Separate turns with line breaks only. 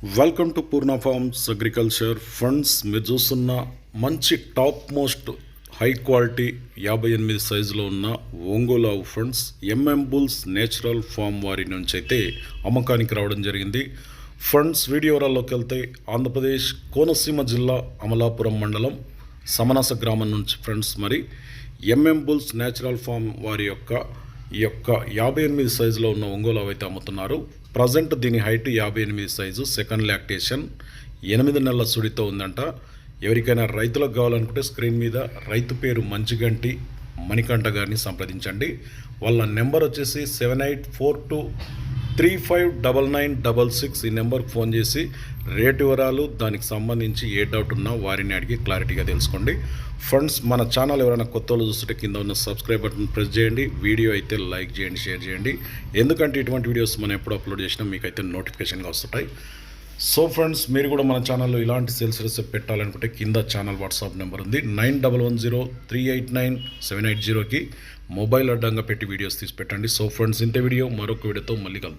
Welcome to Purna farms agriculture funds మీరు చూస్తున్న మంచి టాప్ మోస్ట్ హై క్వాలిటీ యాభై ఎనిమిది సైజులో ఉన్న ఒంగోలు ఆవు funds MM bulls natural farm వారి నుంచి అయితే అమ్మకానికి రావడం జరిగింది. ఫండ్స్ వీడియోరాల్లోకి వెళ్తే ఆంధ్రప్రదేశ్ కోనసీమ జిల్లా అమలాపురం మండలం సమనాస గ్రామం నుంచి ఫ్రెండ్స్ మరి ఎంఎం బుల్స్ నేచురల్ ఫామ్ వారి యొక్క ఈ యొక్క యాభై ఎనిమిది సైజులో ఉన్న ఒంగోలు అవైతే అయితే అమ్ముతున్నారు. ప్రజెంట్ దీని హైట్ యాభై ఎనిమిది సైజు. సెకండ్ లాక్టేషన్ ఎనిమిది నెలల సుడితో ఉందంట. ఎవరికైనా రైతులకు కావాలనుకుంటే స్క్రీన్ మీద రైతు పేరు మంచిగంటి మణికంఠ గారిని సంప్రదించండి. వాళ్ళ నెంబర్ వచ్చేసి seven eight four two three five double nine double six ఈ నెంబర్కి ఫోన్ చేసి రేట్ వివరాలు దానికి సంబంధించి ఏ డౌట్ ఉన్నా వారిని అడిగి క్లారిటీగా తెలుసుకోండి. ఫ్రెండ్స్ మన ఛానల్ ఎవరైనా కొత్త వాళ్ళు చూస్తుంటే కింద ఉన్న సబ్స్క్రైబ్ బటన్ ప్రెస్ చేయండి. వీడియో అయితే లైక్ చేయండి షేర్ చేయండి. ఎందుకంటే ఇటువంటి వీడియోస్ మనం ఎప్పుడు అప్లోడ్ చేసినా మీకైతే నోటిఫికేషన్గా వస్తుంటాయి. సో ఫ్రెండ్స్ మీరు కూడా మన ఛానల్లో ఇలాంటి సేల్స్ రెసిపీ పెట్టాలనుకుంటే కింద ఛానల్ వాట్సాప్ నెంబర్ ఉంది. Nine double one zero three eight nine seven eight జీరోకి మొబైల్ అడ్డంగా పెట్టి వీడియోస్ తీసి పెట్టండి. సో ఫ్రెండ్స్ ఇంత వీడియో మరొక వీడియోతో మళ్ళీ కలుద్దాం.